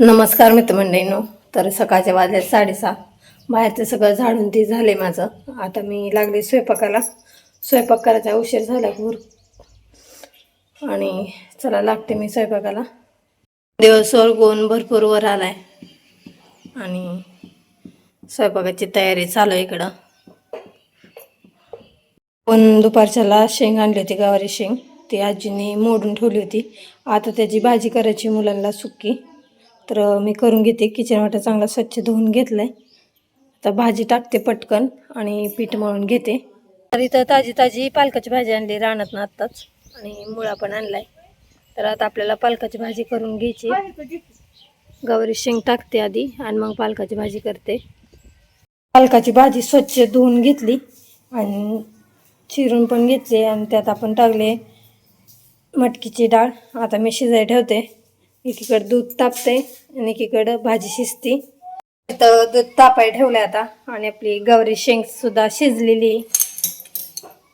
नमस्कार मित्रमंडळींनो. तर सकाळच्या वाजले साडेसहा. बाहेरचं सगळं झाडून ते झाले माझं. आता मी लागले स्वयंपाकाला. स्वयंपाक करायचा उशीर झाला भूर. आणि चला लागते मी स्वयंपाकाला. दिवस गोन भरपूर वर आलाय. आणि स्वयंपाकाची तयारी चालू आहे इकडं. पण दुपारच्याला शेंग आणली होती गवारी शेंग. ती आजीने मोडून ठेवली होती. आता त्याची भाजी करायची मुलांना सुक्की तर मी करून घेते. किचन वाटा चांगला स्वच्छ धुवून घेतलाय. आता भाजी टाकते पटकन आणि पीठ मळून घेते. तर इथं ताजी ताजी पालकाची भाजी आणली रानात ना आत्ताच. आणि मुळा पण आणलाय. तर आता आपल्याला पालकाची भाजी करून घ्यायची. गवारी शेंग टाकते आधी आणि मग पालकाची भाजी करते. पालकाची भाजी स्वच्छ धुवून घेतली आणि चिरून पण घेतली आणि त्यात आपण टाकले मटकीची डाळ. आता मी शिजाय ठेवते. एकीकडं दूध तापते आणि एकीकडं भाजी शिजती. तर दूध तापाय ठेवलंय आता आणि आपली गवरी शेंग सुद्धा शिजलेली. आहे.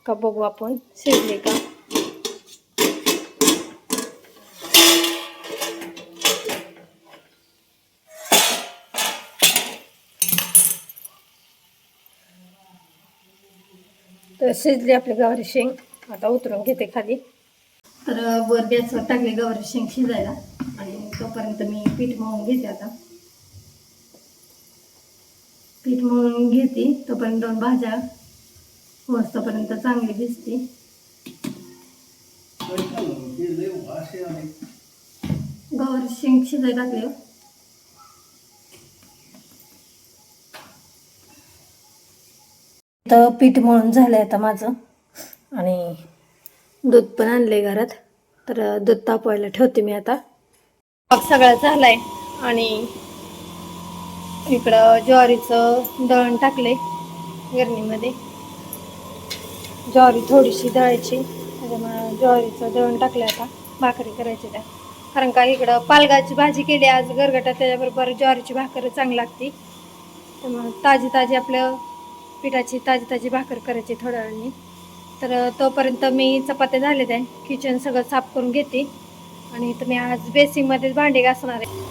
का बघू आपण शिजली का? तर शिजली आपली गवारी शेंग. आता उतरून घेते खाली. तर वर गॅसवर टाकले गवारी शेंग शिजायला. आणि तोपर्यंत मी पीठ मळून घेते आता. पीठ मळून घेते तोपर्यंत दोन भाज्या मस्तपर्यंत चांगली भिजते गवारी शेंग शिजाय टाकले हो. तर पीठ मळून झालंय आता माझं. आणि दूध पण आणलंय घरात. तर दूध तापवायला ठेवते मी आता. सगळा झालाय. आणि इकडं ज्वारीचं दळण टाकले गिरणीमध्ये. ज्वारी थोडीशी दळायची. त्याच्यामुळे ज्वारीचं दळण टाकलं आता. भाकरी करायची त्या कारण का इकडं पालगाची भाजी केली आज गरगटा त्याच्याबरोबर ज्वारीची भाकर चांगली लागते. त्यामुळं ताजी ताजी आपलं पिठाची ताजी ताजी भाकर करायची थोड्या वेळाने. तर तोपर्यंत मी चपात्या झाले आहे किचन सगळं साफ करून घेते. आणि इथं मी आज बेसिंगमध्येच भांडे घासणार आहे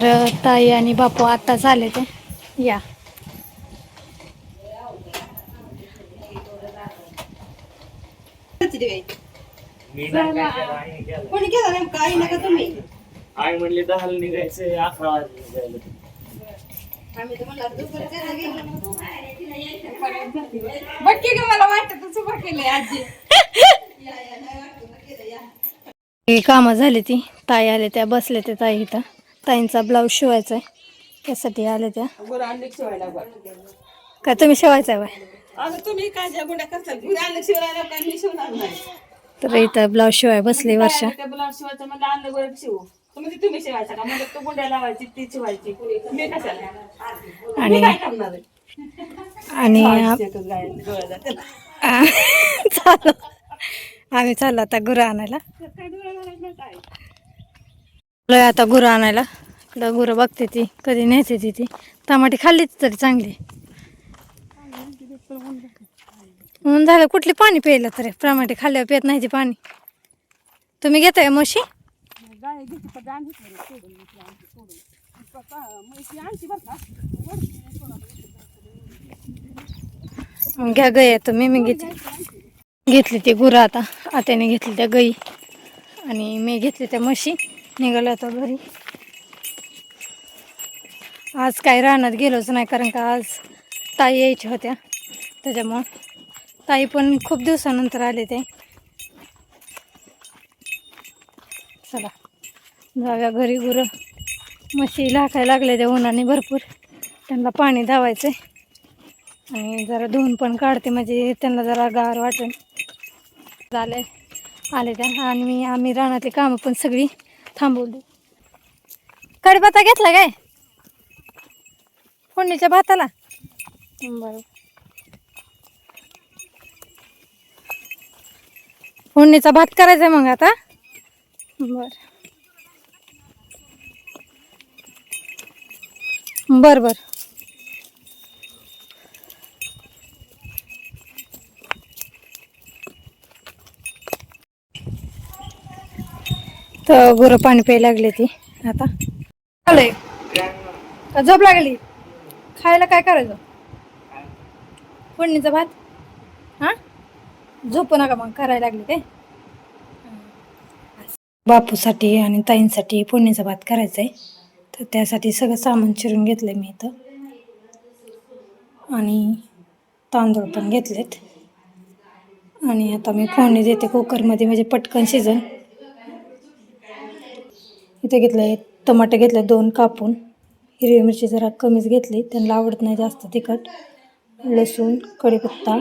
तर ताई आणि बापू आता झाले ते. या. कोणी केलं नाही काही नका तुम्ही. आई म्हणले दहाला निघायचं अकरा वाजले निघायला. आम्ही तर म्हणलं दुपारी त्याला गेलो. बघ की गं, मला वाटतं तू सुपर केलंय आजी. ही कामं झाली ती. ताई आले त्या बसले ते ताई इथं. ताईंचा ब्लाऊज शिवायचा आहे. त्यासाठी आले त्या. काय तुम्ही शिवायचा आहे तर इथं ब्लाऊज शिवाय बसली वर्षा. ब्लाऊज शिवायचं म्हणलं आणलं गुरु शिवू. तुम्ही तुम्ही शिवायचा का? म्हणजे तू गुंड्या लावायची ती शिवायची. मी कशाला? आणि काय करणार? आणि चालू. आम्ही चाललो आता गुरं आणायला. आता गुरं आणायला. गुरं बघते ती कधी नेते ती ती. टमाटे खाल्लीच तरी चांगली. म्हणून झालं कुठली पाणी प्यायला तरी? टमाटे खाल्ल्यावर पित नाही ते पाणी. तुम्ही घेताय म्हशी? मग घ्या गई तुम्ही मी घेतली घेतली ती गुरं आता. आत्याने घेतली त्या गई. आणि मी घेतली त्या म्हशी. निघाल्या आता घरी. आज काय रानात गेलोच नाही कारण का आज ताई यायच्या होत्या. त्याच्यामुळं ताई पण खूप दिवसानंतर आले ते. चला जाऊया घरी गुरं. म्हशी लाखायला लागले त्या उन्हाने भरपूर. त्यांना पाणी धावायचं आहे आणि जरा धुवून पण काढते म्हणजे त्यांना जरा गार वाटेल झाले आले त्या. आणि मी आम्ही रानातली कामं पण सगळी थांबवली. कडीपत्ता घेतला काय? फोडणीच्या भाताला. बरं. फोडणीचा भात करायचा मग आता. बर. बर बर. तर गुरं पाणी प्यायला लागले ती आता. आलंय. झोप लागली? खायला काय करायचं? फोडणीचा भात? हा? झोपू नका मग करायला लागली ते बापूसाठी आणि ताईंसाठी फोडणीचा भात करायचा आहे तर त्यासाठी सगळं सामान चिरून घेतलं मी इथं. आणि तांदूळ पण घेतलेत. आणि आता मी फोडणी देते कुकरमध्ये म्हणजे पटकन शिजन. इथे घेतलं आहे टमाटे घेतले दोन कापून. हिरवी मिरची जरा कमीच घेतली त्यांना आवडत नाही जास्त तिखट. लसूण कढीपत्ता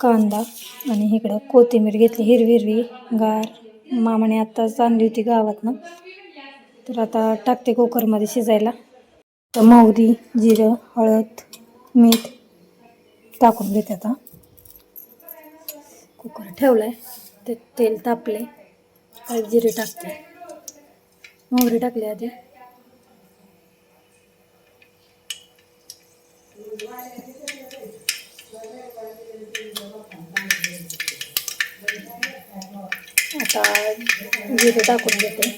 कांदा आणि इकडं कोथिंबीर घेतली हिरवी हिरवी. गार. मामाने आत्ताच आणली होती गावातनं. तर आता टाकते कुकरमध्ये शिजायला. तर मोहरी जिरं हळद मीठ टाकून घेते आता. कुकर ठेवलं आहे ते तेल तापले जिरे टाकते. मोहरी टाकली आधी. आता जिरे टाकून घेते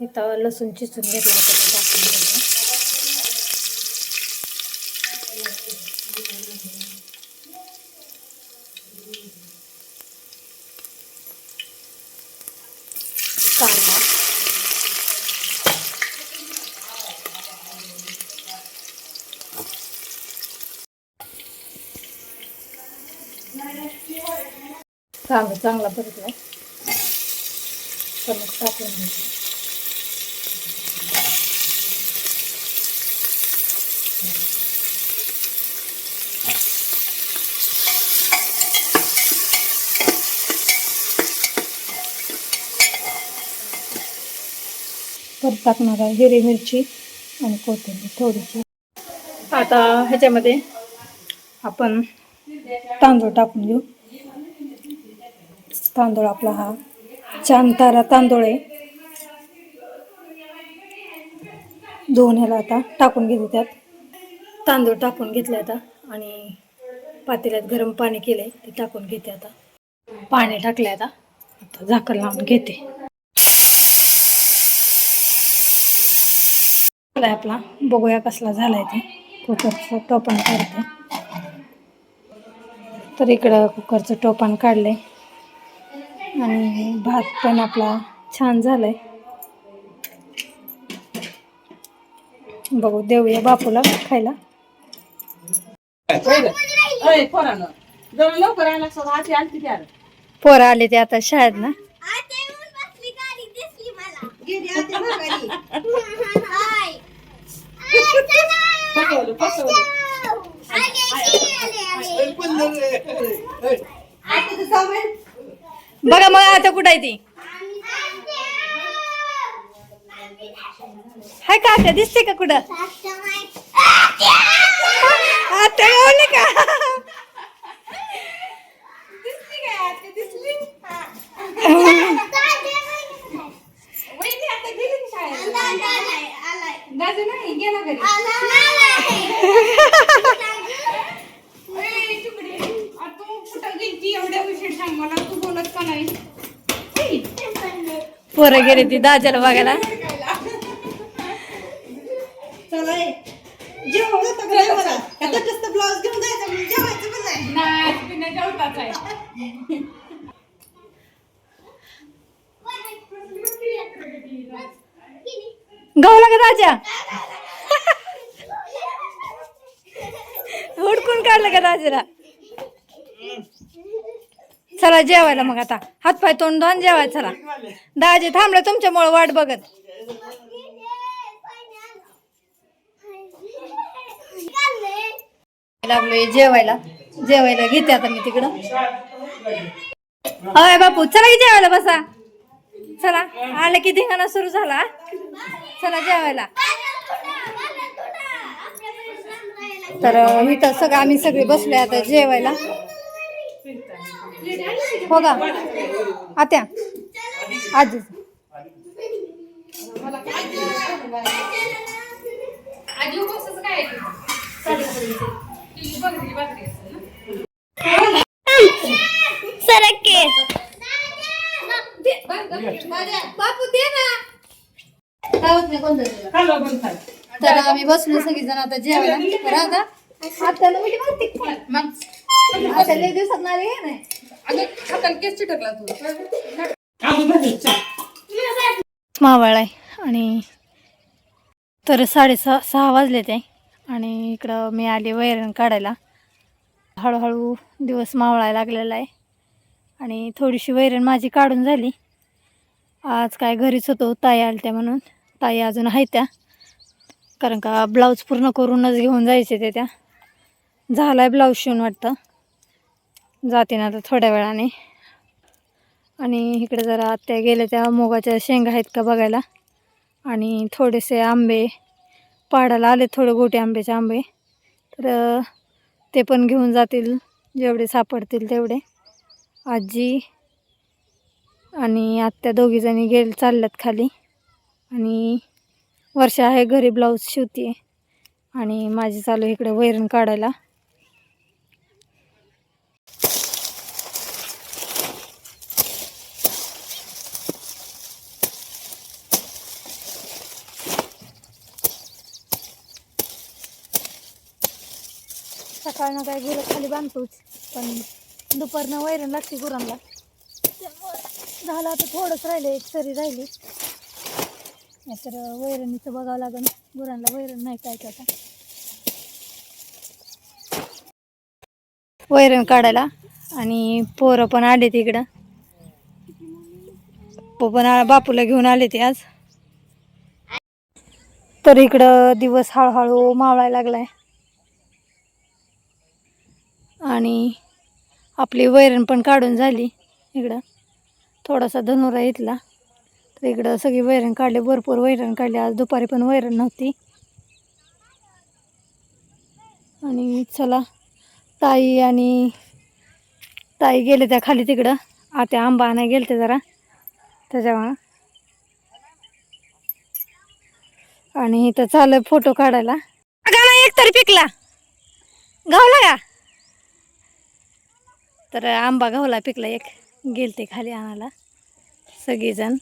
इथं लसूण चिचून घेतला. होता ते टाकून घेते कांदा कांदा चांगला परतला तर टाकून घ्यायचं परत टाकणार आहे हिरवी मिरची आणि कोथिंबीर थोडीशी. आता ह्याच्यामध्ये आपण तांदूळ टाकून घेऊ. तांदूळ आपला हा. छान तारा तांदूळ आहे. दोन ह्याला आता टाकून घेते त्यात. तांदूळ टाकून घेतले आता आणि पातेल्यात गरम पाणी केलंय ते टाकून घेते आता. पाणी टाकले आता. आता झाकण लावून घेते. आपला. बघूया कसला झालाय ते. कुकरचं टोपण काढते. तर इकडं कुकरचं टोपण काढलंय. आणि भात पण आपला छान झालाय बघू देऊया बापूला खायला पोरं आले ते आता शाळेत ना बघा मग आता कुठं आहे ती? हाय का आता दिसते का कुठं? गेले ती दाजाला बघायला. गावला का दाजा हुडकून काढलं का दाजीला? चला जेवायला मग आता. हातपाय तोंड धुवून जेवाय चला. दाजी थांबलं तुमच्यामुळे वाट बघत. लागलोय जेवायला. जेवायला घेते आता मी तिकडं. अय बापू चला की जेवायला बसा. चला आलं की धिंगाणा सुरू झाला. चला जेवायला. तर इथं सगळं आम्ही सगळे बसलोय आता जेवायला. हो का आत्या आजी बापू दे ना. तर आम्ही बसलो सगळीजण आता जेवायला. तर आता? मग. दिवसात नाही हे नाही अगं बरं, चल. मावळ आहे आणि तर साडेसहा सहा वाजले ते. आणि इकडं मी आले वैरण काढायला. हळूहळू दिवस मावळायला लागलेला आहे. आणि थोडीशी वैरण माझी काढून झाली. आज काय घरीच होतो ताई आल्या त्या म्हणून. ताई अजून आहेत त्या. कारण का ब्लाऊज पूर्ण करूनच घेऊन जायचे ते त्या. झाला आहे ब्लाऊज शिवून वाटतं. जाते ना आता थोड्या वेळाने. आणि इकडे जरा आत्या गेल्या त्या मुगाच्या शेंगा आहेत का बघायला. आणि थोडेसे आंबे पाडायला आले थोडे गोटे आंब्याचे आंबे. तर ते पण घेऊन जातील जेवढे सापडतील तेवढे. आजी आणि आत्या दोघीजणी गेल चालल्यात खाली. आणि वर्षा आहे घरी ब्लाऊज शिवते आणि माझी चालू इकडे वैरण काढायला. सकाळनं काय गुरं खाली बांधतोच. पण दुपारनं वैरण लागते गुरांना. झालं आता थोडंच राहिलं एक सरी राहिली. नाहीतर वैरणीचं बघावं लागेल गुरांना वैरण नाही काय आता वैरण काढायला आणि पोरं पण आले इकडं. पो पण बापूला घेऊन आले ते आज. तर इकडं दिवस हळूहळू मावळायला लागलाय. आणि आपली वैरण पण काढून झाली इकडं. थोडासा धनुरा इथला. तर इकडं सगळी वैरण काढले भरपूर वैरण काढली. आज दुपारी पण वैरण नव्हती. आणि चला ताई आणि ताई गेले त्या खाली तिकडं. आता आंबा आणाय गेले ते जरा. त्याच्यामुळं. आणि इथं चालू फोटो काढायला. गाणं एक तरी पिकला. गावला का? तर आंबा गावला पिकला एक. गेलते खाली आणायला. सगळीजण.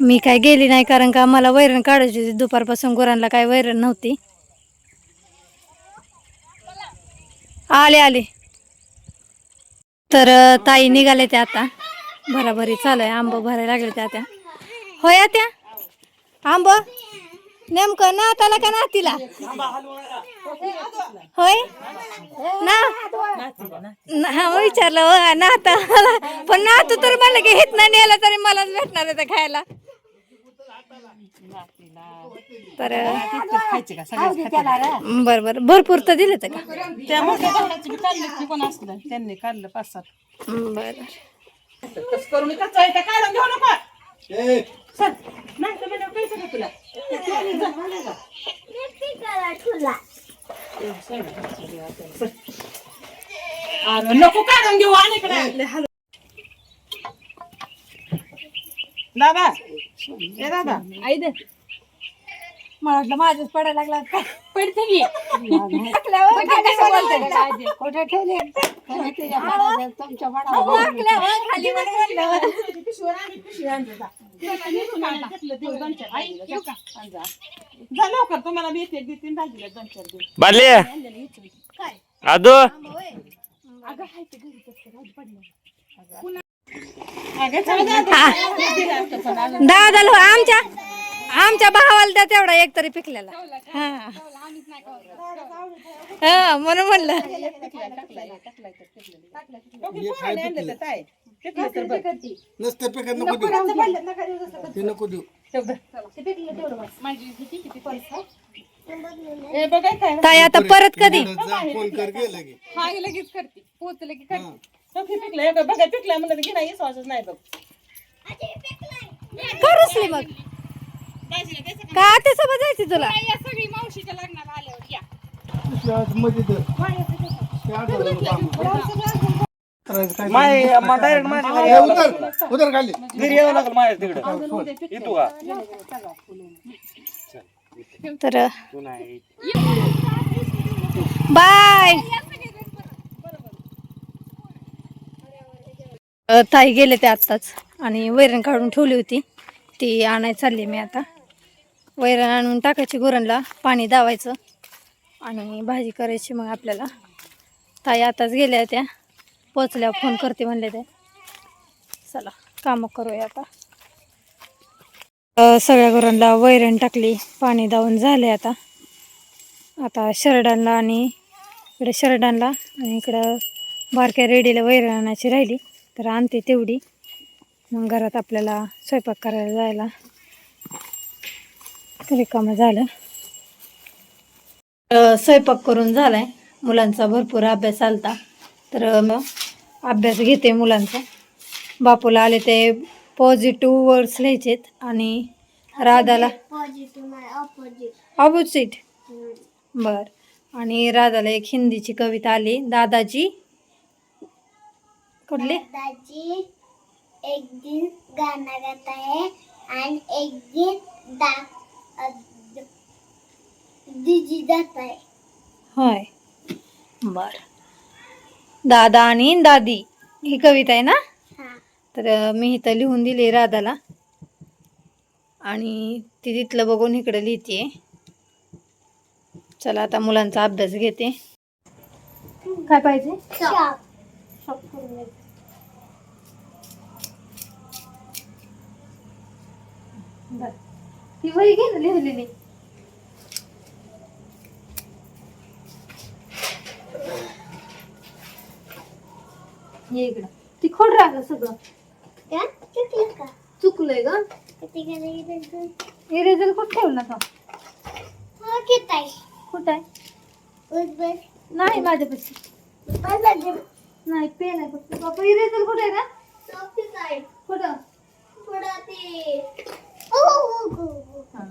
मी काय गेली नाही कारण का मला वैरण काढायची होती. दुपारपासून गुरांना काय वैरण नव्हती. आले आले. तर ताई निघाले त्या आता. भराभरी चालू आहे. आंबं भरायला लागले त्या त्या होय त्या आंब? नेमकं नाताला का नातीला होय? ना? ना- हा मग विचारलं हो नाता पण नातू तर म्हणलं की हित नाही नेलं तरी मलाच भेटणार आहे खायला. तर बर बर. भरपूर तर दिले का? त्या मोठ्या झाडाची बी काढली ती पण असलं त्यांनी काढलं पाच सात बर नको चल. नाही तर पैसे दे तुला अरे नको काढून घेऊ आणि इकडे. दादा ए दादा. आई दे. मला वाटलं माझ्याच पडायला लागला. पडते की का? कुठे ठेवले? लवकर तुम्हाला मी एक तीन भाजीला दोन चार दिवस. बाले काय? आदो. आंबा होय? दादा लो आमच्या आमच्या भावाला द्या तेवढा एक तरी पिकलेला. हा. हा म्हणून म्हणलं. नसते पेकत नको देऊ. ते नको देऊ. हे ताई आता परत कधी? जा, फोन कर गेला की? हा लगेच करते. पोहोचले की करते. तो हे पिकलं हे बघा पिकलं म्हणलं की नाही विश्वासच नाही बघ. का रुसली मग. का? आता सोबत जायची तुला? या सगळी मावशीच्या लग्नाला आल्यावर या. दुसऱ्या मध्ये दे. ते आठवलं काम. करायचं काय? माय डायरेक्ट माझ्या ए, उतर. उतर खाली. घरी यावं लागेल माझ्या तिकडे. येतो का तर बाय. ताई गेले ते आत्ताच. आणि वैरण काढून ठेवली होती. ती आणायला चालली मी आता. वैरण आणून टाकायची गुरणला पाणी दावायचं आणि भाजी करायची मग आपल्याला. ताई आताच गेल्या त्या पोचल्यावर फोन करते म्हणले ते. चला कामं करूया आता. सगळ्या गुरांला वैरण टाकली पाणी दावून झाले आता. आता शरडांना आणि इकडे शरडांना आणि इकडं बारक्या रेडीला वैरण आणायची राहिली तर आणते तेवढी. मग घरात आपल्याला स्वयंपाक करायला जायला. रिकामं झालं. स्वयंपाक करून झालाय. मुलांचा भरपूर अभ्यास आलता. तर मग अभ्यास घेते मुलांचा. बापूला आले ते पॉझिटिव्ह वर्ड्स लिहायचेत आणि राधाला ऑपोजिट बर. आणि राधाला एक हिंदीची कविता आली. दादाजी. कुठली? दादाजी एक दिन गाना गाता है आणि एक दिन दा दीदी जाता है होय. बर. दादा आणि दादी ही कविता आहे ना? हाँ. तर मी इथं लिहून दिली राधाला. आणि ती तिथलं बघून इकडं लिहिते चला आता मुलांचा अभ्यास घेते. काय पाहिजे? शॉप बर ती वही घे ना लिहिलेली. ये इकडं. ती खोड राहिलं सगळं. क्या? चुकलं का? चुकलंय ग. किती गेले इरेजर इरेजर कुठं ठेवला का हा किती आहे? कुठं आहे? उस बस. नाही माझ्यापाशी. माझा जब नाही पेन आहे फक्त. बाबा इरेजर कुठे आहे ना किती आहे कुठं? थोडा ते. ओ हो हो हो. हा.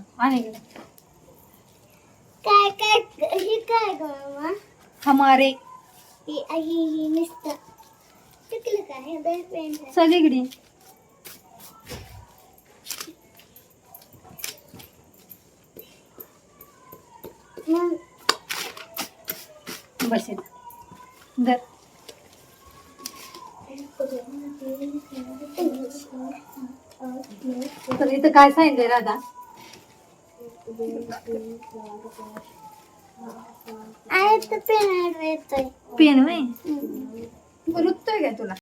काय काय हे काय ग मामा? हमारे. ही ही ही नुसतं. चुकलं का? हे बॅक पेन चल इकडे. मग? बस इथं. धर. तर इथं काय सांगितलंय राधा? पेन वय रुततोय का तुला?